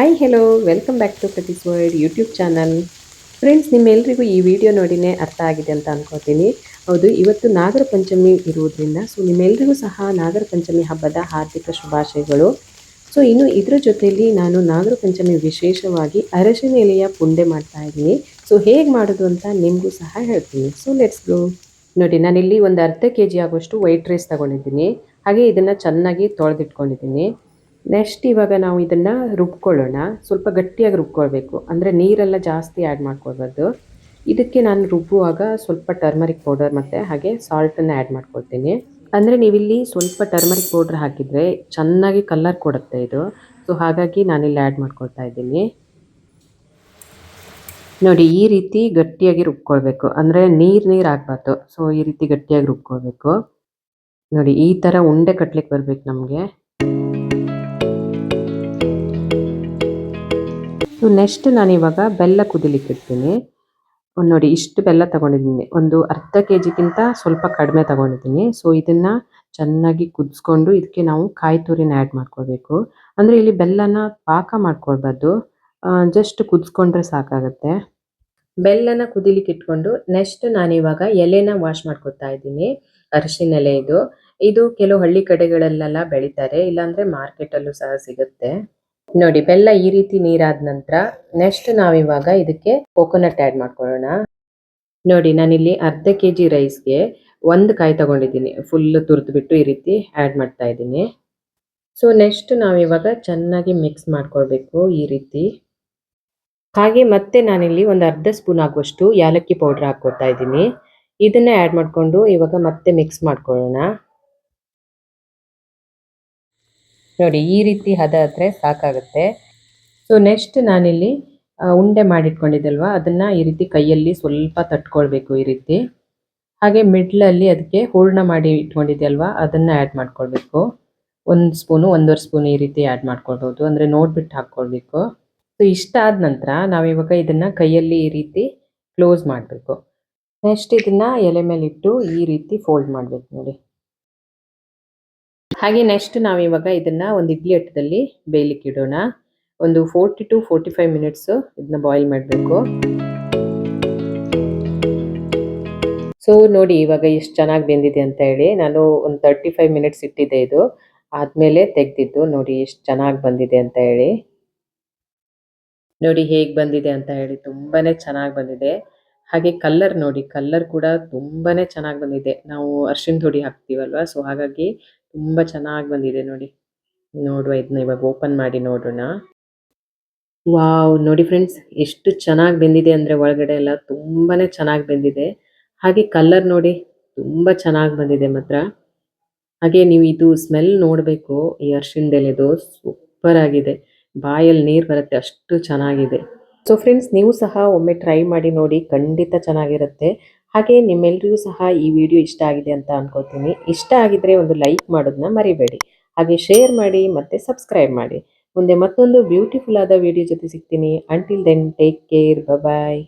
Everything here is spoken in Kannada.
Hi hello welcome back to ಪ್ರತಿಸ್ ವರ್ಡ್ ಯೂಟ್ಯೂಬ್ ಚಾನಲ್ ಫ್ರೆಂಡ್ಸ್ ನಿಮ್ಮೆಲ್ಲರಿಗೂ ಈ ವಿಡಿಯೋ ನೋಡಿನೇ ಅರ್ಥ ಆಗಿದೆ ಅಂತ ಅನ್ಕೋತೀನಿ. ಹೌದು, ಇವತ್ತು ನಾಗರ ಪಂಚಮಿ ಇರುವುದರಿಂದ ಸೊ ನಿಮ್ಮೆಲ್ಲರಿಗೂ ಸಹ ನಾಗರ ಪಂಚಮಿ ಹಬ್ಬದ ಹಾರ್ದಿಕ ಶುಭಾಶಯಗಳು. ಸೊ ಇನ್ನು ಇದರ ಜೊತೆಯಲ್ಲಿ ನಾನು ನಾಗರ ಪಂಚಮಿ ವಿಶೇಷವಾಗಿ ಅರಶಿನ ಎಲೆಯ ಪುಂಡೆ ಮಾಡ್ತಾ ಇದ್ದೀನಿ. ಸೊ ಹೇಗೆ ಮಾಡೋದು ಅಂತ ನಿಮಗೂ ಸಹ ಹೇಳ್ತೀನಿ. ಸೊ ಲೆಟ್ಸ್ ಗೋ ನೋಡಿ ನಾನಿಲ್ಲಿ ಒಂದು ಅರ್ಧ ಕೆ ಜಿ ಆಗುವಷ್ಟು ವೈಟ್ ರೈಸ್ ತಗೊಂಡಿದ್ದೀನಿ. ಹಾಗೆ ಇದನ್ನು ಚೆನ್ನಾಗಿ ತೊಳೆದಿಟ್ಕೊಂಡಿದ್ದೀನಿ. ನೆಕ್ಸ್ಟ್ ಇವಾಗ ನಾವು ಇದನ್ನು ರುಬ್ಕೊಳ್ಳೋಣ. ಸ್ವಲ್ಪ ಗಟ್ಟಿಯಾಗಿ ರುಬ್ಕೊಳ್ಬೇಕು. ಅಂದರೆ ನೀರೆಲ್ಲ ಜಾಸ್ತಿ ಆ್ಯಡ್ ಮಾಡ್ಕೊಳ್ಬಾರ್ದು. ಇದಕ್ಕೆ ನಾನು ರುಬ್ಬುವಾಗ ಸ್ವಲ್ಪ ಟರ್ಮರಿಕ್ ಪೌಡರ್ ಮತ್ತು ಹಾಗೆ ಸಾಲ್ಟನ್ನು ಆ್ಯಡ್ ಮಾಡ್ಕೊಳ್ತೀನಿ. ಅಂದರೆ ನೀವಿಲ್ಲಿ ಸ್ವಲ್ಪ ಟರ್ಮರಿಕ್ ಪೌಡ್ರ್ ಹಾಕಿದರೆ ಚೆನ್ನಾಗಿ ಕಲರ್ ಕೊಡುತ್ತೆ ಇದು. ಸೊ ಹಾಗಾಗಿ ನಾನಿಲ್ಲಿ ಆ್ಯಡ್ ಮಾಡ್ಕೊಳ್ತಾ ಇದ್ದೀನಿ. ನೋಡಿ, ಈ ರೀತಿ ಗಟ್ಟಿಯಾಗಿ ರುಬ್ಕೊಳ್ಬೇಕು. ಅಂದರೆ ನೀರು ನೀರು ಆಗಬಾರ್ದು. ಸೊ ಈ ರೀತಿ ಗಟ್ಟಿಯಾಗಿ ರುಬ್ಕೊಳ್ಬೇಕು. ನೋಡಿ, ಈ ಥರ ಉಂಡೆ ಕಟ್ಲಿಕ್ಕೆ ಬರಬೇಕು ನಮಗೆ. ನೆಕ್ಸ್ಟ್ ನಾನು ಇವಾಗ ಬೆಲ್ಲ ಕುದಿಲಿಕ್ಕೆ ಇಡ್ತೀನಿ. ನೋಡಿ, ಇಷ್ಟು ಬೆಲ್ಲ ತಗೊಂಡಿದ್ದೀನಿ. ಒಂದು ಅರ್ಧ ಕೆ ಜಿಗಿಂತ ಸ್ವಲ್ಪ ಕಡಿಮೆ ತಗೊಂಡಿದ್ದೀನಿ. ಸೊ ಇದನ್ನ ಚೆನ್ನಾಗಿ ಕುದಿಸ್ಕೊಂಡು ಇದಕ್ಕೆ ನಾವು ಕಾಯಿ ತುರಿನ ಆ್ಯಡ್ ಮಾಡ್ಕೋಬೇಕು ಅಂದರೆ ಇಲ್ಲಿ ಬೆಲ್ಲನ ಪಾಕ ಮಾಡ್ಕೊಳ್ಬಾರ್ದು. ಜಸ್ಟ್ ಕುದಿಸ್ಕೊಂಡ್ರೆ ಸಾಕಾಗುತ್ತೆ. ಬೆಲ್ಲನ ಕುದಿಲಿಕ್ಕೆ ಇಟ್ಕೊಂಡು ನೆಕ್ಸ್ಟ್ ನಾನಿವಾಗ ಎಲೆನ ವಾಶ್ ಮಾಡ್ಕೊತಾ ಇದ್ದೀನಿ. ಅರಿಶಿನ ಎಲೆ ಇದು. ಇದು ಕೆಲವು ಹಳ್ಳಿ ಕಡೆಗಳಲ್ಲೆಲ್ಲ ಬೆಳೀತಾರೆ. ಇಲ್ಲಾಂದರೆ ಮಾರ್ಕೆಟಲ್ಲೂ ಸಹ ಸಿಗುತ್ತೆ. ನೋಡಿ, ಬೆಲ್ಲ ಈ ರೀತಿ ನೀರಾದ ನಂತರ ನೆಕ್ಸ್ಟ್ ನಾವಿವಾಗ ಇದಕ್ಕೆ ಕೋಕೋನಟ್ ಆ್ಯಡ್ ಮಾಡ್ಕೊಳ್ಳೋಣ. ನೋಡಿ, ನಾನಿಲ್ಲಿ ಅರ್ಧ ಕೆ ಜಿ ರೈಸ್ಗೆ ಒಂದು ಕಾಯಿ ತಗೊಂಡಿದ್ದೀನಿ. ಫುಲ್ ತುರಿದು ಬಿಟ್ಟು ಈ ರೀತಿ ಆ್ಯಡ್ ಮಾಡ್ತಾ ಇದ್ದೀನಿ. ಸೊ ನೆಕ್ಸ್ಟ್ ನಾವಿವಾಗ ಚೆನ್ನಾಗಿ ಮಿಕ್ಸ್ ಮಾಡ್ಕೊಳ್ಬೇಕು ಈ ರೀತಿ. ಹಾಗೆ ಮತ್ತೆ ನಾನಿಲ್ಲಿ ಒಂದು ಅರ್ಧ ಸ್ಪೂನ್ ಆಗುವಷ್ಟು ಯಾಲಕ್ಕಿ ಪೌಡರ್ ಹಾಕ್ಕೊಳ್ತಾ ಇದ್ದೀನಿ. ಇದನ್ನ ಆ್ಯಡ್ ಮಾಡಿಕೊಂಡು ಇವಾಗ ಮತ್ತೆ ಮಿಕ್ಸ್ ಮಾಡ್ಕೊಳ್ಳೋಣ. ನೋಡಿ, ಈ ರೀತಿ ಹದ ಆದರೆ ಸಾಕಾಗುತ್ತೆ. ಸೊ ನೆಕ್ಸ್ಟ್ ನಾನಿಲ್ಲಿ ಉಂಡೆ ಮಾಡಿಟ್ಕೊಂಡಿದ್ದಲ್ವ? ಅದನ್ನ ಈ ರೀತಿ ಕೈಯಲ್ಲಿ ಸ್ವಲ್ಪ ತಟ್ಕೊಳ್ಬೇಕು ಈ ರೀತಿ. ಹಾಗೆ ಮಿಡ್ಲಲ್ಲಿ ಅದಕ್ಕೆ ಹೂರ್ಣ ಮಾಡಿ ಇಟ್ಕೊಂಡಿದ್ದೆ ಅಲ್ವಾ ಅದನ್ನ ಆ್ಯಡ್ ಮಾಡ್ಕೊಳ್ಬೇಕು. ಒಂದು ಸ್ಪೂನು, ಒಂದೂವರೆ ಸ್ಪೂನ್ ಈ ರೀತಿ ಆ್ಯಡ್ ಮಾಡ್ಕೊಳ್ಬೋದು. ಅಂದರೆ ನೋಡ್ಬಿಟ್ಟು ಹಾಕ್ಕೊಳ್ಬೇಕು. ಸೊ ಇಷ್ಟ ಆದ ನಂತರ ನಾವಿವಾಗ ಇದನ್ನ ಕೈಯಲ್ಲಿ ಈ ರೀತಿ ಕ್ಲೋಸ್ ಮಾಡಬೇಕು. ನೆಕ್ಸ್ಟ್ ಇದನ್ನ ಎಲೆ ಮೇಲೆ ಇಟ್ಟು ಈ ರೀತಿ ಫೋಲ್ಡ್ ಮಾಡಬೇಕು ನೋಡಿ. ಹಾಗೆ ನೆಕ್ಸ್ಟ್ ನಾವಿವಾಗ ಇದನ್ನ ಒಂದು ಇಡ್ಲಿ ಹಟ್ಟದಲ್ಲಿ ಬೇಯಲಿಕ್ಕೆ ಇಡೋಣ. ಒಂದು forty to forty five minutes ಇದನ್ನ ಬಾಯ್ಲ್ ಮಾಡಬೇಕು. ಸೊ ನೋಡಿ ಇವಾಗ ಎಷ್ಟು ಚೆನ್ನಾಗಿ ಬೆಂದಿದೆ ಅಂತ ಹೇಳಿ ನಾನು ಒಂದು ತರ್ಟಿ ಫೈವ್ ಮಿನಿಟ್ಸ್ ಇಟ್ಟಿದ್ದೆ ಇದು. ಆದ್ಮೇಲೆ ತೆಗ್ದಿದ್ದು ನೋಡಿ ಎಷ್ಟು ಚೆನ್ನಾಗಿ ಬಂದಿದೆ ಅಂತ ಹೇಳಿ. ನೋಡಿ ಹೇಗೆ ಬಂದಿದೆ ಅಂತ ಹೇಳಿ ತುಂಬಾನೇ ಚೆನ್ನಾಗಿ ಬಂದಿದೆ. ಹಾಗೆ ಕಲ್ಲರ್ ನೋಡಿ ಕಲ್ಲರ್ ಕೂಡ ತುಂಬಾನೇ ಚೆನ್ನಾಗಿ ಬಂದಿದೆ. ನಾವು ಅರ್ಶಿನ ಹುಡಿ ಹಾಕ್ತೀವಲ್ವ? ಸೊ ಹಾಗಾಗಿ ತುಂಬಾ ಚೆನ್ನಾಗಿ ಬಂದಿದೆ ನೋಡಿ. ನೋಡುವ ಇದನ್ನ ಇವಾಗ ಓಪನ್ ಮಾಡಿ ನೋಡೋಣ. ವಾವ್, ನೋಡಿ ಫ್ರೆಂಡ್ಸ್, ಎಷ್ಟು ಚೆನ್ನಾಗಿ ಬೆಂದಿದೆ ಅಂದ್ರೆ ಒಳಗಡೆ ಎಲ್ಲ ತುಂಬಾನೇ ಚೆನ್ನಾಗಿ ಬೆಂದಿದೆ. ಹಾಗೆ ಕಲರ್ ನೋಡಿ ತುಂಬಾ ಚೆನ್ನಾಗಿ ಬಂದಿದೆ ಮಾತ್ರ. ಹಾಗೆ ನೀವು ಇದು ಸ್ಮೆಲ್ ನೋಡಬೇಕು, ಈ ಅರ್ಶಿಣದ ಎಲೆದು ಸೂಪರ್ ಆಗಿದೆ. ಬಾಯಲ್ಲಿ ನೀರು ಬರುತ್ತೆ, ಅಷ್ಟು ಚೆನ್ನಾಗಿದೆ. ಸೊ ಫ್ರೆಂಡ್ಸ್ ನೀವು ಸಹ ಒಮ್ಮೆ ಟ್ರೈ ಮಾಡಿ ನೋಡಿ, ಖಂಡಿತ ಚೆನ್ನಾಗಿರುತ್ತೆ. ಹಾಗೆ ನಿಮ್ಮೆಲ್ಲರಿಗೂ ಸಹ ಈ ವಿಡಿಯೋ ಇಷ್ಟ ಆಗಿದೆ ಅಂತ ಅನ್ಕೋತೀನಿ. ಇಷ್ಟ ಆಗಿದ್ರೆ ಒಂದು ಲೈಕ್ ಮಾಡೋದನ್ನ ಮರಿಬೇಡಿ. ಹಾಗೆ ಶೇರ್ ಮಾಡಿ ಮತ್ತೆ ಸಬ್ಸ್ಕ್ರೈಬ್ ಮಾಡಿ. ಮುಂದೆ ಮತ್ತೊಂದು ಬ್ಯೂಟಿಫುಲ್ ಆದ ವಿಡಿಯೋ ಜೊತೆ ಸಿಗ್ತೀನಿ. Until then take care bye